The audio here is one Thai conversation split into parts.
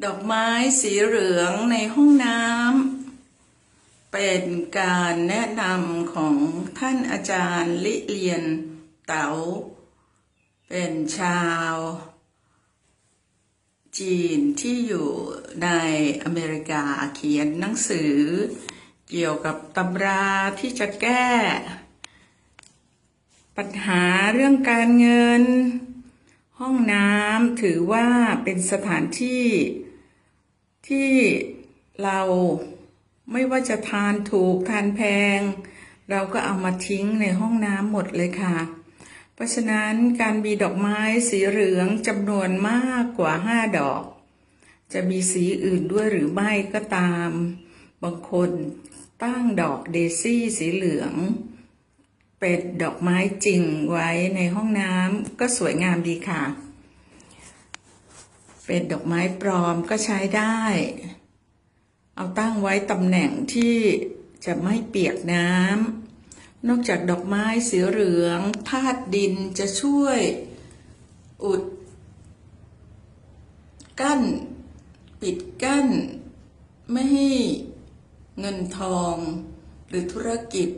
ดอกไม้สีเหลืองในห้องน้ำเป็นการแนะนำของท่านอาจารย์ลิเลียนเต๋าเป็นชาว จีนที่อยู่ในอเมริกาเขียนหนังสือ เกี่ยวกับตำราที่จะแก้ ปัญหาเรื่องการเงิน ห้องน้ำถือว่าเป็นสถานที่ที่เราไม่ว่าจะทานถูกทานแพง เราก็เอามาทิ้งในห้องน้ำหมดเลยค่ะ เพราะฉะนั้นการมีดอกไม้สีเหลืองจำนวนมากกว่าห้าดอก จะมีสีอื่นด้วยหรือไม่ก็ตาม บางคนตั้งดอกเดซี่สีเหลือง เป็นดอกไม้จริงไว้ในห้องน้ำก็สวยงามดีค่ะ เป็นดอกไม้ปลอมก็ใช้ได้ เอาตั้งไว้ตำแหน่งที่จะไม่เปียกน้ำนอกจากดอกไม้สีเหลืองธาตุดินจะช่วยอุด กั้น ปิดกั้น ไม่ให้เงินทอง หรือธุรกิจ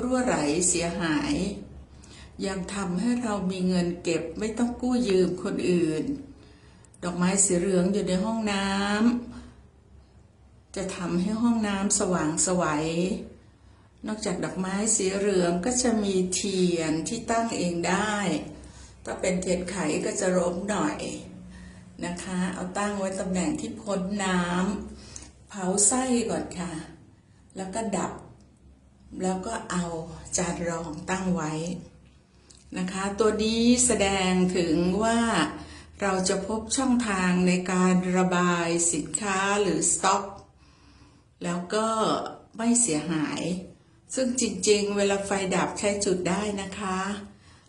รั่วไหลเสียหาย ยังทำให้เรามีเงินเก็บไม่ต้องกู้ยืมคนอื่น ดอกไม้สีเหลืองอยู่ในห้องน้ำจะทำให้ห้องน้ำสว่างไสวัย นอกจากดอกไม้สีเหลืองก็จะมีเทียนที่ตั้งเองได้ ถ้าเป็นเทียนไขก็จะล้มหน่อยนะคะ เอาตั้งไว้ตำแหน่งที่พ้นน้ำเผาไส้ก่อนค่ะ แล้วก็ดับ แล้วก็เอาจานรองตั้งไว้นะคะ ตัวนี้แสดงถึงว่าเราจะพบช่องทางในการระบายสินค้าหรือสต็อก แล้วก็ไม่เสียหาย ซึ่งจริงๆ เวลาไฟดับใช้จุดได้นะคะ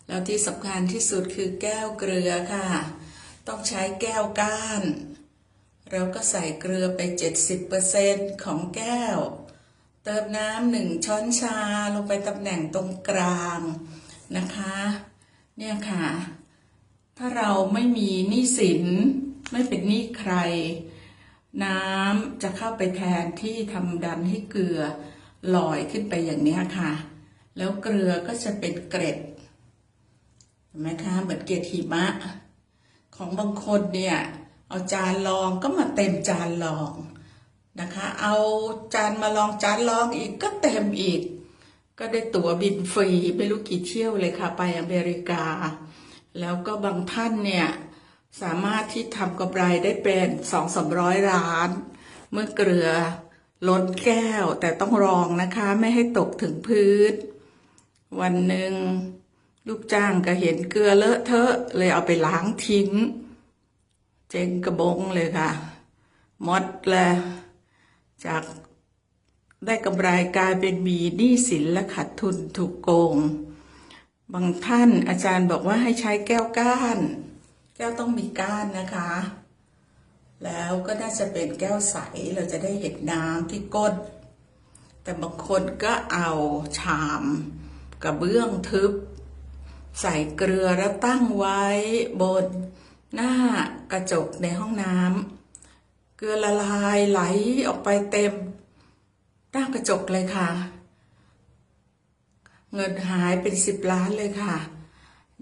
แล้วที่สำคัญที่สุดคือแก้วเกลือค่ะ ต้องใช้แก้วก้าน เราก็ใส่เกลือไป 70%ของแก้ว เติมน้ำหนึ่งช้อนชาลงไปตำแหน่งตรงกลางนะคะ เนี่ยค่ะ ถ้าเราไม่มีหนี้สินไม่เป็นหนี้ใคร น้ำจะเข้าไปแทนที่ทำดันให้เกลือลอยขึ้นไปอย่างนี้ค่ะ แล้วเกลือก็จะเป็นเกร็ดเห็นไหมคะเหมือนเกล็ดหิมะ ของบางคนเนี่ย เอาจานรองก็มาเต็มจานรอง นะคะ เอาจานมาลองจานรองอีกก็เต็มอีก ก็ได้ตั๋วบินฟรีไม่รู้กี่เที่ยวเลยค่ะ ไปอเมริกา แล้วก็บางท่านเนี่ยสามารถที่ทำกำไรได้เป็นสองสามร้อยล้าน เมื่อเกลือล้นแก้วแต่ต้องรองนะคะ ไม่ให้ตกถึงพื้น วันหนึ่งลูกจ้างก็เห็นเกลือเลอะเทอะ เลยเอาไปล้างทิ้ง เจงกระบงเลยค่ะ หมดเลย จากได้กำไรกลายเป็นมีหนี้สินและขาดทุนถูกโกง บางท่านอาจารย์บอกว่าให้ใช้แก้วก้าน แก้วต้องมีก้านนะคะ แล้วก็น่าจะเป็นแก้วใสเราจะได้เห็นน้ำที่ก้น แต่บางคนก็เอาชามกระเบื้องทึบ ใส่เกลือแล้วตั้งไว้บนหน้ากระจกในห้องน้ำ เกลือละลายไหลออกไปเต็มหน้ากระจกเลยค่ะ เงินหายเป็นสิบล้านเลยค่ะ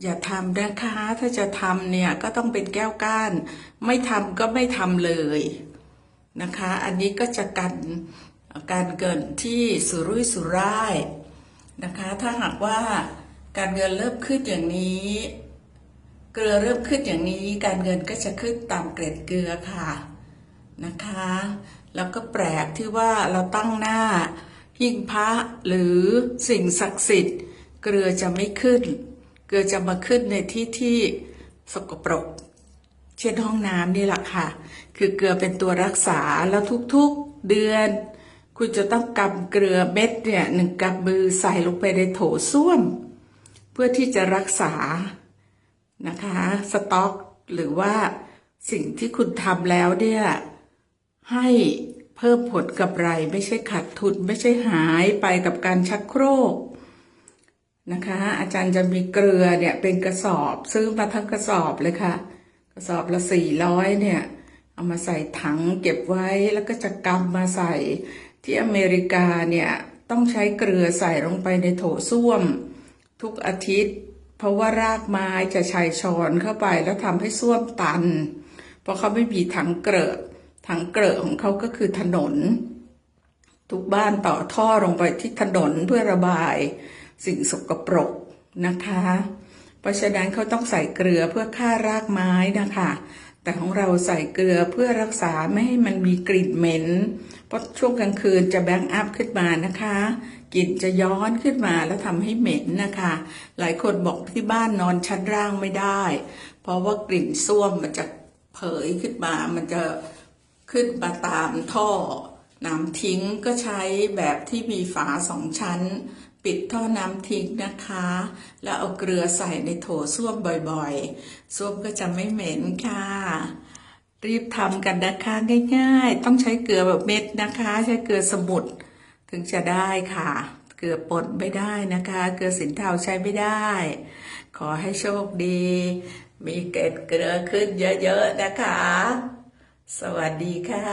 อย่าทำนะคะ ถ้าจะทำเนี่ยก็ต้องเป็นแก้วก้าน ไม่ทำก็ไม่ทำเลยนะคะ อันนี้ก็จะกันการเกินที่สุรุ่ยสุร่ายนะคะ ถ้าหากว่าการเงินเริ่มขึ้นอย่างนี้ เกลือเริ่มขึ้นอย่างนี้ การเงินก็จะขึ้นตามเกล็ดเกลือค่ะ นะคะ แล้วก็แปลกที่ว่าเราตั้งหน้าหิ้งพระหรือสิ่งศักดิ์สิทธิ์ เกลือจะไม่ขึ้น เกลือจะมาขึ้นในที่ที่สกปรก เช่นห้องน้ำนี่แหละค่ะ คือเกลือเป็นตัวรักษาแล้วทุกๆเดือน คุณจะต้องกำเกลือเม็ดเนี่ยหนึ่งกำมือใส่ลงไปในโถส้วม เพื่อที่จะรักษานะคะ สต็อกหรือว่าสิ่งที่คุณทำแล้วเนี่ย ให้เพิ่มผลกำไรไม่ใช่ขาดทุนไม่ใช่หายไปกับการชักโครกนะคะ อาจารย์จะมีเกลือเนี่ยเป็นกระสอบซื้อมาทั้งกระสอบเลยค่ะ กระสอบละสี่ร้อยเนี่ย เอามาใส่ถังเก็บไว้แล้วก็จะกำมาใส่ที่อเมริกาเนี่ยต้องใช้เกลือใส่ลงไปในโถส้วม ทุกอาทิตย์ เพราะว่ารากไม้จะชัยชอนเข้าไปแล้วทำให้ส้วมตัน เพราะเขาไม่มีถังเกลือะถังเกลอของเขาก็คือถนน ทุกบ้านต่อท่อลงไปที่ถนนเพื่อระบายสิ่งสกปรกนะคะ เพราะฉะนั้นเขาต้องใส่เกลือเพื่อฆ่ารากไม้นะคะ แต่ของเราใส่เกลือเพื่อรักษาไม่ให้มันมีกลิ่นเหม็น เพราะช่วงกลางคืนจะแบงอัพขึ้นมานะคะกลิ่นจะย้อนขึ้นมาแล้วทำให้เหม็นนะคะ หลายคนบอกที่บ้านนอนชั้นล่างไม่ได้ เพราะว่ากลิ่นส้วมมันจะเผยขึ้นมา มันจะ ขึ้นมาตามท่อน้ำทิ้งก็ใช้แบบที่มีฝาสองชั้น ปิดท่อน้ำทิ้งนะคะ แล้วเอาเกลือใส่ในโถส้วมบ่อยๆ ส้วมก็จะไม่เหม็นค่ะ รีบทำกันนะคะง่ายๆ ต้องใช้เกลือแบบเม็ดนะคะ ใช้เกลือสมุนถึงจะได้ค่ะ เกลือป่นไม่ได้นะคะ เกลือสินเทาใช้ไม่ได้ ขอให้โชคดี มีเกล็ดเกลือขึ้นเยอะๆนะคะ สวัสดีค่ะ